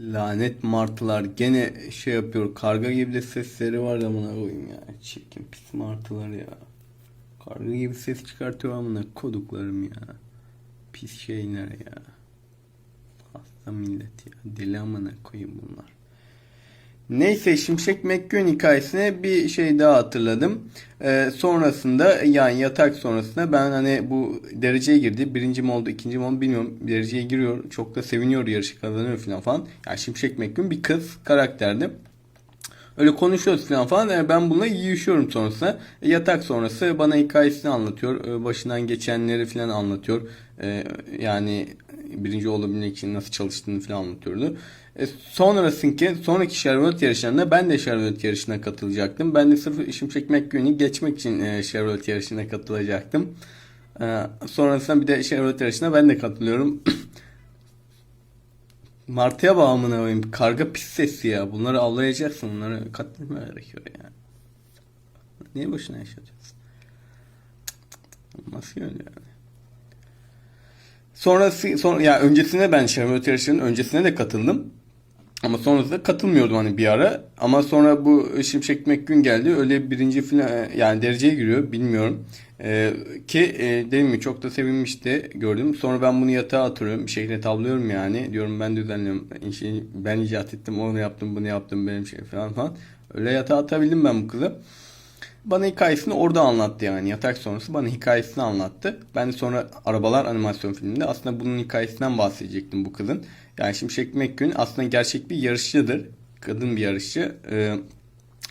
Lanet martılar gene şey yapıyor. Karga gibi de sesleri var amına koyayım ya. Çirkin pis martılar ya. Karga gibi ses çıkartıyor amına koduklarım ya. Pis şeyler ya. Hasta millet ya. Deli amına koyayım bunlar. Neyse Şimşek McQueen hikayesine bir şey daha hatırladım. Ee, sonrasında yani yatak sonrasında ben hani bu dereceye girdi. Birinci mi oldu ikinci mi oldu bilmiyorum. Dereceye giriyor. Çok da seviniyor yarışı kazanıyor falan falan. Yani Şimşek McQueen bir kız karakterdi. Öyle konuşuyoruz falan falan. Ben bununla yiyişiyorum sonrasında. E, Yatak sonrası bana hikayesini anlatıyor. Ee, Başından geçenleri falan anlatıyor. Ee, Yani birinci olabilmek için nasıl çalıştığını falan anlatıyordu. E, sonrasınki sonraki Chevrolet yarışlarında ben de Chevrolet yarışına katılacaktım. Ben de sırf Şimşek McQueen'i geçmek için e, Chevrolet yarışına katılacaktım. E, sonrasında bir de Chevrolet yarışına ben de katılıyorum. Martıya bağımına koyayım. Karga pis sesi ya. Bunları avlayacaksın. Bunları katletme gerekiyor ya. Niye boşuna yaşatıyorsun? Nasıl yani? Sonrası son ya öncesine ben Chevrolet yarışının öncesine de katıldım. Ama sonrasında katılmıyordum hani bir ara. Ama sonra bu Şimşek McQueen geldi. Öyle birinci falan yani dereceye giriyor bilmiyorum. Ee, ki e, dediğim gibi çok da sevinmişti gördüm. Sonra ben bunu yatağa atıyorum. Bir şekilde tablıyorum yani. Diyorum ben düzenliyorum. Ben icat ettim. Onu yaptım bunu yaptım benim şey falan falan. Öyle yatağa atabildim ben bu kızı. Bana hikayesini orada anlattı yani. Yatak sonrası bana hikayesini anlattı. Ben de sonra Arabalar animasyon filminde aslında bunun hikayesinden bahsedecektim bu kızın. Yani Şimşek McQueen aslında gerçek bir yarışçıdır. Kadın bir yarışçı. Ee,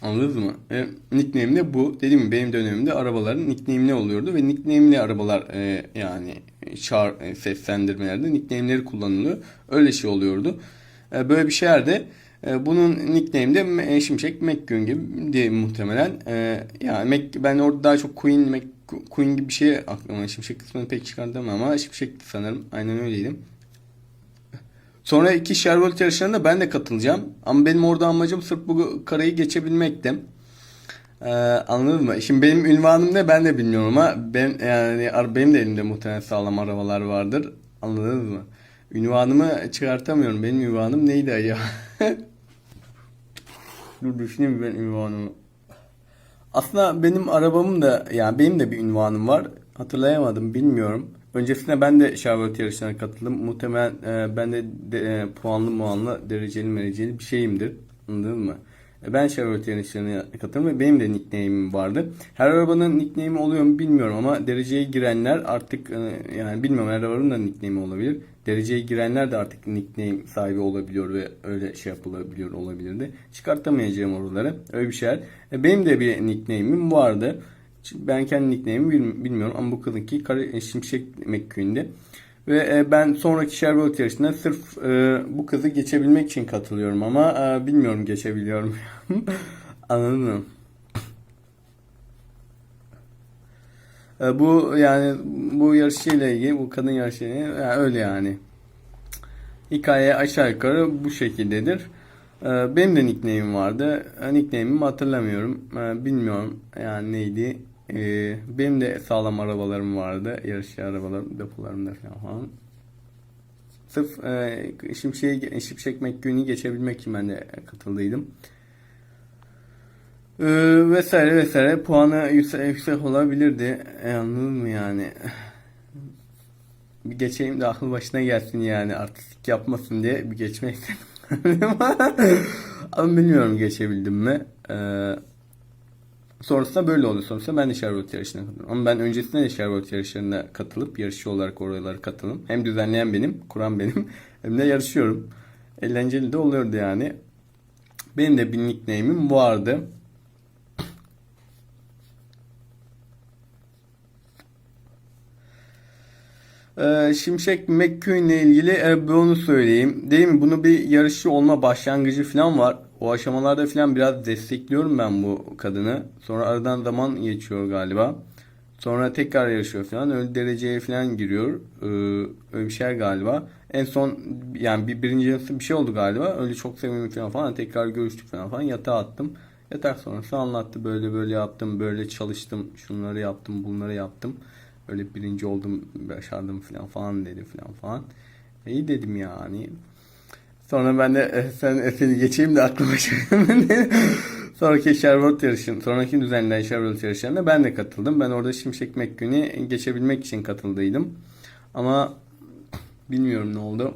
anladınız mı? E, nickname de bu. Dediğim gibi benim dönemimde arabaların nickname'li oluyordu ve nickname'li arabalar e, yani çağır e, seslendirmelerde nickname'leri kullanılıyor. Öyle şey oluyordu. E, böyle bir şeylerde bunun nickname'i de M- Şimşek McQueen gibi diye muhtemelen. E, yani Mac, ben orada daha çok Queen Mac, Queen gibi bir şey aklıma Şimşek kısmını pek çıkartamam ama Şimşek sanırım aynen öyleydim. Sonra iki Chevrolet yarışlarına ben de katılacağım. Ama benim orada amacım sırf bu karayı geçebilmekti. Ee, anladın mı? Şimdi benim ünvanım ne ben de bilmiyorum ama ben yani benim de elimde muhtemelen sağlam arabalar vardır. Anladınız mı? Ünvanımı çıkartamıyorum. Benim ünvanım neydi acaba? Dur düşüneyim ben ünvanımı. Aslında benim arabamın da yani benim de bir ünvanım var. Hatırlayamadım bilmiyorum. Öncesinde ben de Chevrolet yarışlarına katıldım. Muhtemelen e, ben de, de e, puanlı muanlı dereceli mereceli bir şeyimdir. Anladın mı? E, ben Chevrolet yarışlarına katıldım ve benim de nickname'im vardı. Her arabanın nickname'i oluyor mu bilmiyorum ama dereceye girenler artık e, yani bilmiyorum her arabanın da nickname'i olabilir. Dereceye girenler de artık nickname sahibi olabiliyor ve öyle şey yapılabiliyor olabilirdi. Çıkartamayacağım oraları. Öyle bir şeyler. E, benim de bir nickname'im vardı. Ben kendi nickname'imi bil- bilmiyorum ama bu kızınki Kara Şimşek McQueen'di. Ve e, ben sonraki Chevrolet yarışına sırf e, bu kızı geçebilmek için katılıyorum ama e, bilmiyorum geçebiliyorum. Anladın mı? E, bu yani bu yarışıyla ilgili bu kadın yarışıyla ilgili yani öyle yani. Hikaye aşağı yukarı bu şekildedir. E, benim de nickname'im vardı. E, nickname'imi hatırlamıyorum. E, bilmiyorum yani neydi. E, benim de sağlam arabalarım vardı. Yarışçı arabalarım depolarımda falan. Sırf e, Şimşek'i, Şimşek McQueen'i geçebilmek için ben de katıldıydım. Ee, vesaire vesaire puanı yüksek, yüksek olabilirdi. E, anladın mı yani? Bir geçeyim de akıl başına gelsin yani artistik yapmasın diye bir geçmek istedim. Ama bilmiyorum geçebildim mi. Ee, sonrasında böyle oldu. Sonrasında ben de Chevrolet yarışına katıldım. Ama ben öncesinde de Chevrolet yarışlarına katılıp yarışçı olarak oralara katılım. Hem düzenleyen benim, kuran benim. Hem de yarışıyorum. Eğlenceli de oluyordu yani. Benim de bir nickname'im vardı. Ee, Şimşek McQueen ile ilgili e, bunu söyleyeyim. Değil mi? Bunu bir yarışçı olma başlangıcı falan var. O aşamalarda falan biraz destekliyorum ben bu kadını. Sonra aradan zaman geçiyor galiba. Sonra tekrar yarışıyor falan. Öyle dereceye falan giriyor. Ee, öyle bir şey galiba. En son yani bir birinci yarısı bir şey oldu galiba. Öyle çok sevimli falan falan. Tekrar görüştük falan falan. Yatağa attım. Yatak sonrası anlattı. Böyle böyle yaptım. Böyle çalıştım. Şunları yaptım. Bunları yaptım. Öyle birinci oldum. Başardım falan falan dedi falan falan. İyi dedim yani. Sonra ben de e, sen seni geçeyim de aklıma şey. Sonraki Sherwood yarışın, sonraki düzenlenen Sherwood yarışlarına ben de katıldım. Ben orada Şimşek McQueen'i geçebilmek için katıldıydım. Ama bilmiyorum ne oldu.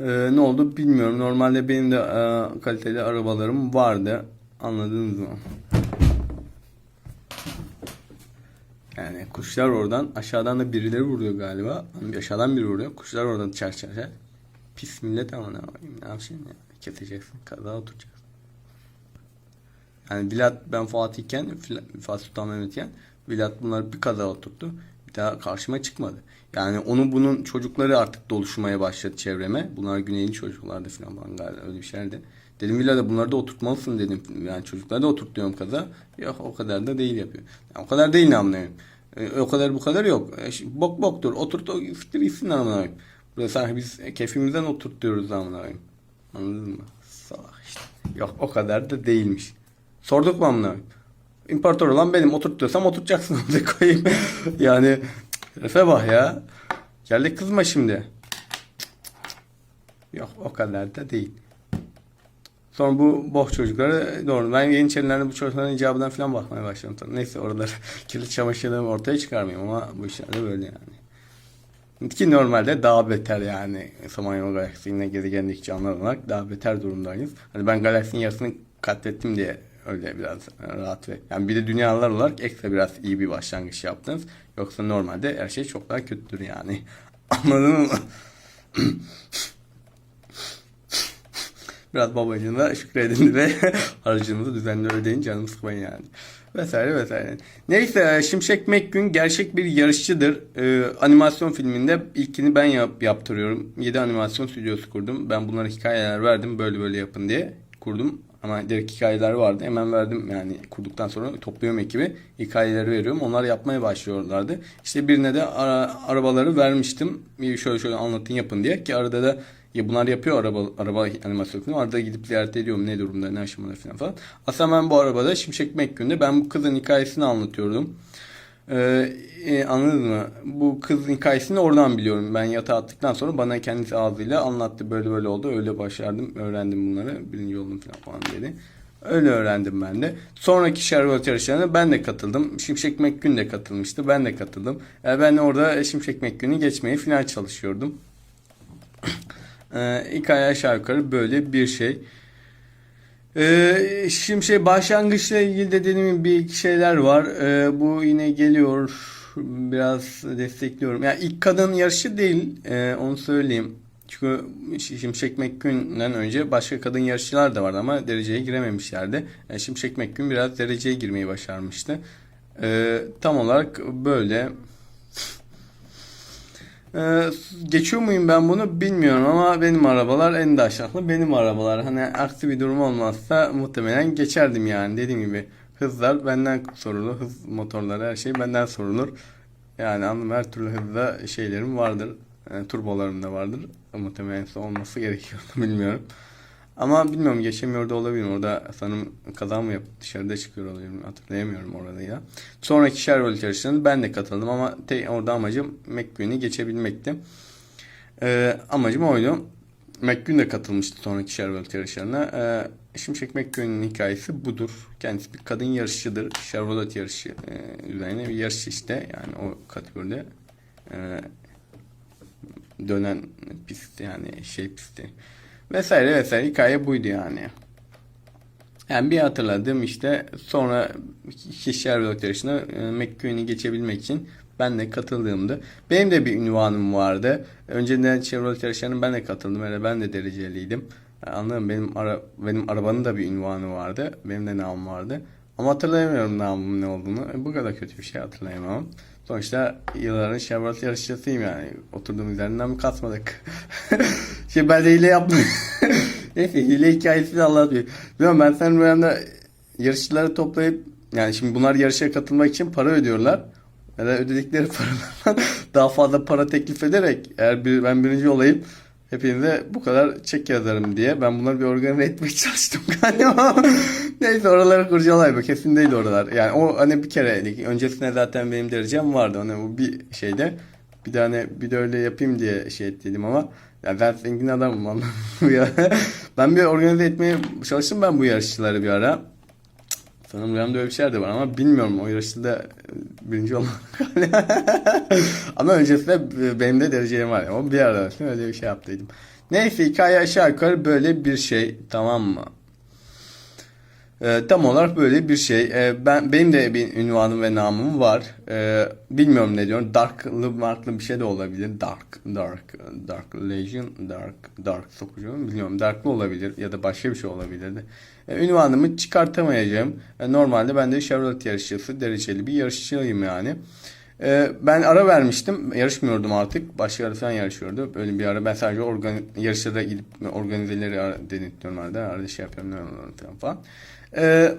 Ee, ne oldu bilmiyorum. Normalde benim de e, kaliteli arabalarım vardı. Anladınız mı? Yani kuşlar oradan aşağıdan da birileri vuruyor galiba. Aşağıdan biri vuruyor. Kuşlar oradan çar çar çar. Pis millet ama ne yapayım ne yapacaksın ya. Keseceksin. Kaza oturacaksın. Yani Vilat ben Fatih iken Fatih Sultan Mehmet iken Vilat bunları bir kaza oturttu. Bir daha karşıma çıkmadı. Yani onu bunun çocukları artık doluşmaya başladı çevreme. Bunlar güneyli çocuklardı falan galiba öyle bir şeylerdi. Dedim Vilat'a bunları da oturtmalısın dedim. Yani çocukları da oturt diyorum kaza. Yok o kadar da değil yapıyor. Yani o kadar değil ne anlıyorum. E, o kadar bu kadar yok. E, bok boktur. Oturt o fikir gitsin amına. Burada sanki biz keyfimizden oturtuyoruz amına koyayım. Anladın mı? Salak işte. Yok o kadar da değilmiş. Sorduk mu amına? İmparator olan benim. Oturt diyorsam da koyayım. yani Efe bak ya. Geldik kızma şimdi. Yok o kadar da değil. Sonra bu boh çocukları doğru. Ben Yeniçerilerde bu çocukların icabından falan bakmaya başladım. Neyse oraları kirli çamaşırlarımı ortaya çıkarmayayım ama bu işler de böyle yani. Ki normalde daha beter yani Samanyolu galaksisinde gezegendeki canlılar olarak daha beter durumdayız. Hani ben galaksinin yarısını katlettim diye öyle biraz rahat ve yani bir de dünyalar olarak ekstra biraz iyi bir başlangıç yaptınız. Yoksa normalde her şey çok daha kötüdür yani. Anladın mı? Biraz babacığına şükredin ve harcınızı düzenli ödeyin canımı sıkmayın yani. Vesaire vesaire. Neyse Şimşek McQueen gerçek bir yarışçıdır. Ee, animasyon filminde ilkini ben yap, yaptırıyorum. 7 animasyon stüdyosu kurdum. Ben bunlara hikayeler verdim böyle böyle yapın diye kurdum. Ama direkt hikayeler vardı. Hemen verdim yani kurduktan sonra topluyorum ekibi. Hikayeleri veriyorum. Onlar yapmaya başlıyorlardı. İşte birine de ara- arabaları vermiştim. Şöyle şöyle anlatın yapın diye. Ki arada da ya bunlar yapıyor araba araba animasyonu. Arada gidip ziyaret ediyorum ne durumda ne aşamada falan falan. Aslında ben bu arabada Şimşek McQueen'de ben bu kızın hikayesini anlatıyordum. Ee, e, anladın mı? Bu kızın hikayesini oradan biliyorum. Ben yatağa attıktan sonra bana kendisi ağzıyla anlattı. Böyle böyle oldu. Öyle başardım. Öğrendim bunları. Birinci oldum falan falan dedi. Öyle öğrendim ben de. Sonraki Sherwood yarışlarına ben de katıldım. Şimşek McQueen de katılmıştı. Ben de katıldım. Yani ben orada Şimşek McQueen'i geçmeye falan çalışıyordum. Ee, hikaye aşağı yukarı böyle bir şey. Ee, şimdi şey başlangıçla ilgili de dediğim gibi bir iki şeyler var. Ee, bu yine geliyor. Biraz destekliyorum. Yani ilk kadın yarışı değil. ee, onu söyleyeyim. Çünkü Şimşek McQueen'den önce başka kadın yarışçılar da vardı ama dereceye girememişlerdi. Yani Şimşek McQueen biraz dereceye girmeyi başarmıştı. Ee, tam olarak böyle. Ee, geçiyor muyum ben bunu bilmiyorum ama benim arabalar en de benim arabalar. Hani aksi bir durum olmazsa muhtemelen geçerdim yani. Dediğim gibi hızlar benden sorulur. Hız motorları her şey benden sorulur. Yani anladım her türlü hızda şeylerim vardır. Yani turbolarım da vardır. Muhtemelen olması gerekiyor bilmiyorum. Ama bilmiyorum geçemiyor da olabilirim. Orada sanırım kaza mı yapıp dışarıda çıkıyor olabilirim. Hatırlayamıyorum orada ya. Sonraki Sherwood yarışlarına ben de katıldım ama te, orada amacım McQueen'i geçebilmekti. Ee, amacım oydu. McQueen de katılmıştı sonraki Sherwood yarışlarına. Ee, Şimşek McQueen'in hikayesi budur. Kendisi bir kadın yarışçıdır. Sherwood yarışı e, üzerine bir yarış işte. Yani o kategoride e, dönen pist yani şey pisti vesaire vesaire hikaye buydu yani. Yani bir hatırladım işte sonra Sherwood yarışına e, McQueen'i geçebilmek için ben de katıldığımdı. Benim de bir ünvanım vardı. Önceden Chevrolet yarışlarına ben de katıldım. Yani ben de dereceliydim. Mı? Benim, ara, benim arabanın da bir ünvanı vardı. Benim de namım vardı. Ama hatırlayamıyorum namımın ne olduğunu. E, bu kadar kötü bir şey hatırlayamam. Sonuçta yılların Chevrolet yarışçısıyım yani. Oturduğumuz yerden mi kasmadık? şey ben de hile yaptım. Neyse hile hikayesini anlatmıyor. Bilmiyorum ben sen bu yanda yarışçıları toplayıp yani şimdi bunlar yarışa katılmak için para ödüyorlar. Ya da ödedikleri paralardan daha fazla para teklif ederek eğer bir, ben birinci olayım hepinize bu kadar çek yazarım diye ben bunları bir organize etmeye çalıştım galiba. Neyse oraları kurcalayma kesin değil oralar. Yani o hani bir kere öncesinde zaten benim derecem vardı. Hani bu bir şeyde. Bir de hani bir de öyle yapayım diye şey ettiydim ama ya ben zengin adamım ya. Ben bir organize etmeye çalıştım ben bu yarışçıları bir ara. Sanırım rüyamda öyle bir şeyler de var ama bilmiyorum o yarışta birinci olmak. ama öncesinde benim de derecelerim var. O bir ara öyle bir şey yaptıydım. Neyse hikaye aşağı yukarı böyle bir şey tamam mı? Ee, tam olarak böyle bir şey. Ee, ben benim de bir ünvanım ve namım var. Ee, bilmiyorum ne diyorum. Dark'lı marklı bir şey de olabilir. Dark, Dark, Dark Legion, Dark, Dark sokucu bilmiyorum. Dark'lı olabilir ya da başka bir şey olabilirdi. Ee, ünvanımı çıkartamayacağım. Ee, normalde ben de Chevrolet yarışçısı, dereceli bir yarışçıyım yani. Ee, ben ara vermiştim. Yarışmıyordum artık. Başkaları falan yarışıyordu. Böyle bir ara ben sadece organ yarışlara gidip organizeleri denetliyorum arada. Arada şey yapıyorum ne falan. Ee,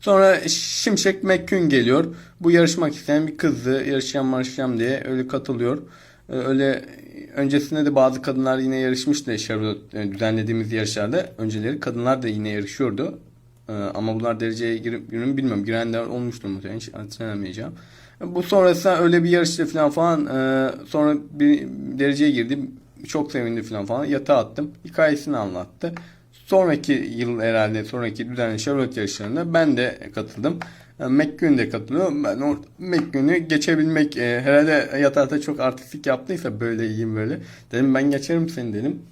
sonra Şimşek McQueen geliyor. Bu yarışmak isteyen bir kızdı. Yarışacağım yarışacağım diye öyle katılıyor. Ee, öyle öncesinde de bazı kadınlar yine yarışmıştı Chevrolet e, düzenlediğimiz yarışlarda. Önceleri kadınlar da yine yarışıyordu. Ee, ama bunlar dereceye girip girip bilmiyorum. Girenler olmuştur muhtemelen. Hiç hatırlayamayacağım. Bu sonrasında öyle bir yarışta falan falan e, sonra bir dereceye girdim. Çok sevindi falan falan. Yatağa attım. Hikayesini anlattı. Sonraki yıl herhalde sonraki düzenli Chevrolet yarışlarında ben de katıldım. Yani McQueen de katılıyor. Ben o McQueen'i geçebilmek e, herhalde yatakta çok artistik yaptıysa böyle iyiyim böyle. Dedim ben geçerim seni dedim.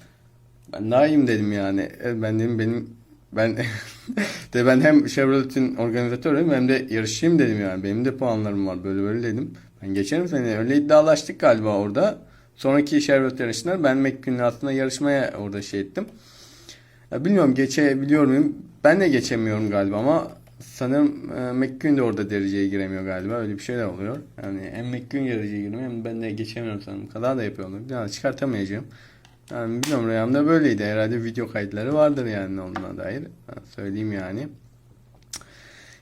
Ben daha iyiyim dedim yani. E, Ben dedim benim ben de ben hem Chevrolet'in organizatörüyüm hem de yarışçıyım dedim yani. Benim de puanlarım var böyle böyle dedim. Ben geçerim seni. Öyle iddialaştık galiba orada. Sonraki Chevrolet yarışlar ben McQueen'le aslında yarışmaya orada şey ettim. Ya bilmiyorum geçebiliyor muyum? Ben de geçemiyorum galiba ama sanırım e, McQueen de orada dereceye giremiyor galiba. Öyle bir şeyler oluyor. Yani hem McQueen dereceye giremiyor hem ben de geçemiyorum sanırım. Kaza da yapıyorum. Yani çıkartamayacağım. Yani bilmiyorum rüyamda böyleydi. Herhalde video kayıtları vardır yani onunla dair. Ben söyleyeyim yani.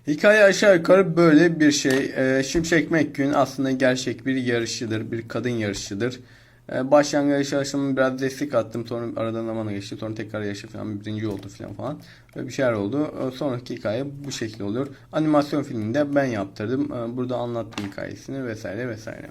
Hikaye aşağı yukarı böyle bir şey. Ee, Şimşek McQueen aslında gerçek bir yarışçıdır. Bir kadın yarışçıdır. Ee, başlangıç yarışımı biraz destek attım. Sonra aradan zamana geçti. Sonra tekrar yarışı falan birinci oldu falan falan. Böyle bir şeyler oldu. Ee, sonraki hikaye bu şekilde oluyor. Animasyon filminde ben yaptırdım. Ee, burada anlattım hikayesini vesaire vesaire.